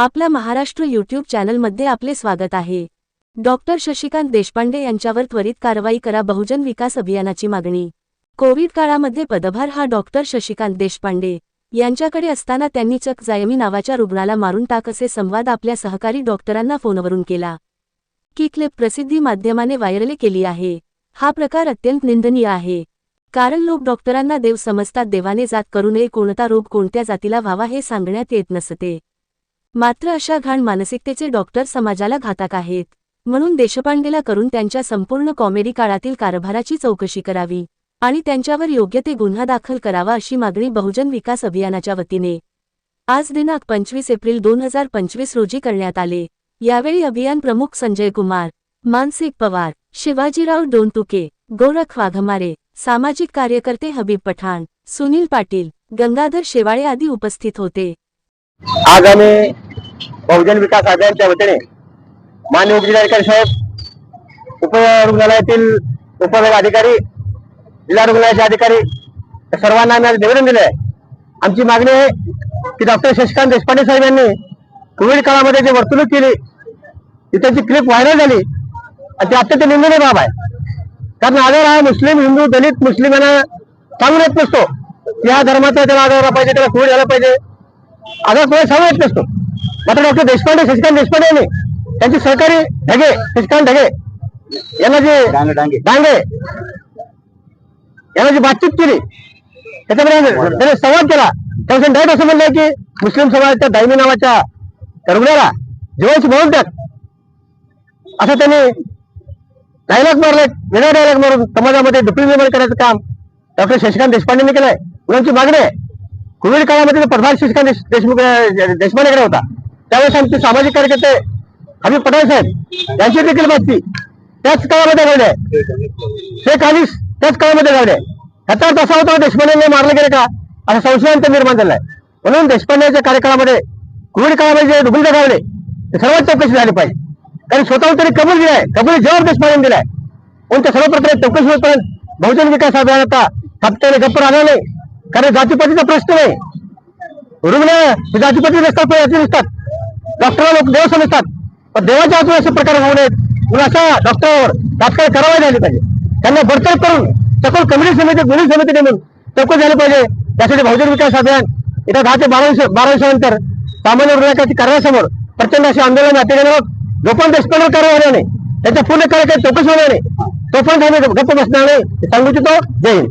आपल्या महाराष्ट्र यूट्यूब चॅनलमध्ये आपले स्वागत आहे. डॉक्टर शशिकांत देशपांडे यांच्यावर त्वरित कारवाई करा बहुजन विकास अभियानाची मागणी. कोविड काळामध्ये पदभार हा डॉक्टर शशिकांत देशपांडे यांच्याकडे असताना त्यांनी चक जायमी नावाच्या रुग्णाला मारून टाक असे संवाद आपल्या सहकारी डॉक्टरांना फोनवरून केला. की क्लिप प्रसिद्धी माध्यमाने व्हायरल केली आहे. हा प्रकार अत्यंत निंदनीय आहे. कारण लोक डॉक्टरांना देव समजतात देवाने जात करू नये कोणता रोग कोणत्या जातीला व्हावा हे सांगण्यात येत नसते. मात्र अशा घाण मानसिकतेचे डॉक्टर समाजाला घातक आहेत. म्हणून देशपांडेला करून त्यांच्या संपूर्ण कॉमेडी काळातील कारभाराची चौकशी करावी आणि त्यांच्यावर योग्य ते गुन्हा दाखल करावा अशी मागणी बहुजन विकास अभियानाच्या वतीने. आज दिनांक पंचवीस एप्रिल दोन हजार पंचवीस रोजी करण्यात आले. यावेळी अभियान प्रमुख संजय कुमार मानसिक पवार शिवाजीराव डोंतुके गोरख वाघमारे सामाजिक कार्यकर्ते हबीब पठाण सुनील पाटील गंगाधर शेवाळे आदी उपस्थित होते. आज आम्ही बहुजन विकास आघाडीच्या वतीने मान्य उपजिल्हाधिकारी साहेब उप रुग्णालयातील उपविभाग अधिकारी जिल्हा रुग्णालयाचे अधिकारी सर्वांना आम्ही आज निवेदन दिले आहे आमची मागणी आहे की डॉक्टर शशिकांत देशपांडे साहेब यांनी कोविड काळामध्ये जे वर्तणूक केली ती त्यांची क्लिप व्हायरल झाली आणि ती अत्यंत निंदनीय बाब आहे. कारण आजार हा मुस्लिम हिंदू दलित मुस्लिम यांना सांगून येत नसतो. की ह्या धर्माचा त्याला आजार पाहिजे त्याला कोविड झाला पाहिजे. आजार कोणी सांगू येत नसतो. मात्र डॉक्टर देशपांडे शशिकांत देशपांडे यांनी त्यांचे सहकारी ढगे शशिकांत ढगे यांना जे डांगे यांना जी बातचीत केली त्याच्यामध्ये त्याने संवाद केला. त्यामध्ये डायरेक्ट असं म्हणलंय की मुस्लिम समाजाच्या दायमी नावाच्या रुग्णाला जेवणची म्हणून द्यात असं त्यांनी डायलॉग मारले. वेगळा डायलॉग मारून समाजामध्ये दुपडी निर्माण करायचं काम डॉक्टर शशिकांत देशपांडेंनी केलंय. मुलांची मागणी आहे. कोविड काळामध्ये प्रधान शशिकांत देशमुख अं, देशपांडेकडे होता. त्यावेळेस आमचे सामाजिक कार्यकर्ते हबीब पठाण साहेब यांची देखील बातची त्याच काळामध्ये घडले. शेख आलिस त्याच काळामध्ये घडले. ह्याचा अर्थ असा होता देशपांडेंनी मारले गेले का? असा संशयांत निर्माण झालाय म्हणून देशपांडेच्या कार्यकाळामध्ये कोविड काळामध्ये जे रुग्ण गावले ते सर्वात चौकशी झाली पाहिजे. कारण स्वतःहून तरी कबूल दिलाय कबूल जबाब देशपांडेने दिलाय पण त्या सर्व प्रकारे चौकशी होत बहुजन विकास अभियानाचा हप्त्याने सातत्याने गप्प राहणार नाही कारण जातीपातीचा प्रश्न नाही रुग्ण हे जातीपाती नसतात पण नसतात. डॉक्टरला लोक देव समजतात पण देवाच्या हातून असे प्रकार होऊ नयेत. म्हणून अशा डॉक्टरांवर तात्काळ कारवाई झाली पाहिजे. त्यांना बडतर्फ करून सकल कम्युनिस्ट समिती गुन्हे समिती नेमून चौकशी झाली पाहिजे. त्यासाठी बहुजन विकास अभियान येत्या दहा ते बारा बारा वर्षानंतर सामान्य रुग्णालयाच्या कार्यासमोर प्रचंड असे आंदोलन अत्याचार घेणार जोपर्यंत देशपांडे कारवाई होणार नाही त्याच्या पूर्ण कार्य चौकशी होणार नाही. तोपर्यंत आम्ही गप्प बसणार नाही. सांगू इच्छितो. जय हिंद.